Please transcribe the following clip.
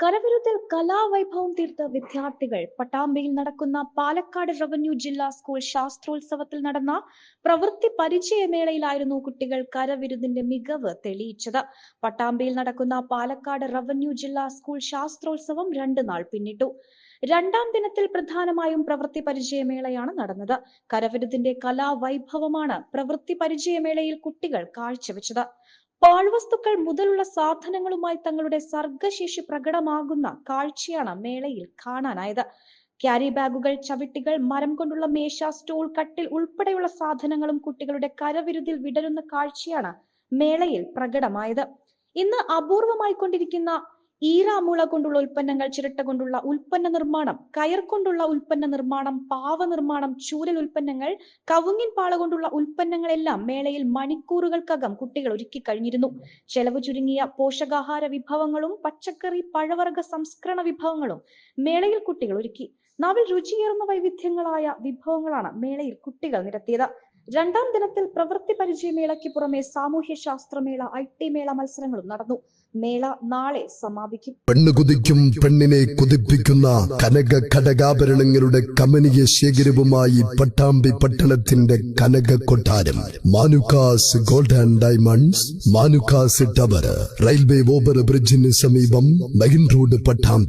കരവിരുതിൽ കലാവൈഭവം തീർത്ത വിദ്യാർത്ഥികൾ പട്ടാമ്പിയിൽ നടക്കുന്ന പാലക്കാട് റവന്യൂ ജില്ലാ സ്കൂൾ ശാസ്ത്രോത്സവത്തിൽ നടന്ന പ്രവൃത്തി പരിചയമേളയിലായിരുന്നു കുട്ടികൾ കരവിരുതിന്റെ മികവ് തെളിയിച്ചത്. പട്ടാമ്പിയിൽ നടക്കുന്ന പാലക്കാട് റവന്യൂ ജില്ലാ സ്കൂൾ ശാസ്ത്രോത്സവം രണ്ടു നാൾ പിന്നിട്ടു. രണ്ടാം ദിനത്തിൽ പ്രധാനമായും പ്രവൃത്തി പരിചയമേളയാണ് നടന്നത്. കരവിരുതിന്റെ കലാവൈഭവമാണ് പ്രവൃത്തി പരിചയമേളയിൽ കുട്ടികൾ കാഴ്ചവെച്ചത്. പാഴ്വസ്തുക്കൾ മുതലുള്ള സാധനങ്ങളുമായി തങ്ങളുടെ സർഗശേഷി പ്രകടമാകുന്ന കാഴ്ചയാണ് മേളയിൽ കാണാനായത്. ക്യാരി ബാഗുകൾ ചവിട്ടികൾ മരം കൊണ്ടുള്ള മേശ സ്റ്റൂൾ കട്ടിൽ ഉൾപ്പെടെയുള്ള സാധനങ്ങളും കുട്ടികളുടെ കരവിരുതിൽ വിടരുന്ന കാഴ്ചയാണ് മേളയിൽ പ്രകടമായത്. ഇന്ന് അപൂർവമായി കൊണ്ടിരിക്കുന്ന ഈറാമുള കൊണ്ടുള്ള ഉൽപ്പന്നങ്ങൾ ചിരട്ട കൊണ്ടുള്ള ഉൽപ്പന്ന നിർമ്മാണം കയർ കൊണ്ടുള്ള ഉൽപ്പന്ന നിർമ്മാണം പാവ നിർമ്മാണം ചൂരൽ ഉൽപ്പന്നങ്ങൾ കവുങ്ങിൻ പാള കൊണ്ടുള്ള ഉൽപ്പന്നങ്ങളെല്ലാം മേളയിൽ മണിക്കൂറുകൾക്കകം കുട്ടികൾ ഒരുക്കി കഴിഞ്ഞിരുന്നു. ചെലവ് ചുരുങ്ങിയ പോഷകാഹാര വിഭവങ്ങളും പച്ചക്കറി പഴവർഗ സംസ്കരണ വിഭവങ്ങളും മേളയിൽ കുട്ടികൾ ഒരുക്കി. നാവിൽ രുചിയേറുന്ന വൈവിധ്യങ്ങളായ വിഭവങ്ങളാണ് മേളയിൽ കുട്ടികൾ നിരത്തിയത്. രണ്ടാം ദിനത്തിൽ പ്രവൃത്തി പരിചയമേളയ്ക്ക് പുറമെ സാമൂഹ്യ ശാസ്ത്രമേള ഐ ടി മേള മത്സരങ്ങളും നടന്നു. മേള നാളെ സമാപിക്കും. പെണ്ണ് കുതിക്കും പെണ്ണിനെ കുതിപ്പിക്കുന്ന കനക ഘടകാഭരണങ്ങളുടെ കമനീയ ശേഖരവുമായി പട്ടാമ്പി പട്ടണത്തിന്റെ കനക കൊട്ടാരം. Manukkas gold and diamonds Manukkas tower railway over ബ്രിഡ്ജിന് സമീപം മെയിൻ റോഡ് പട്ടാമ്പി.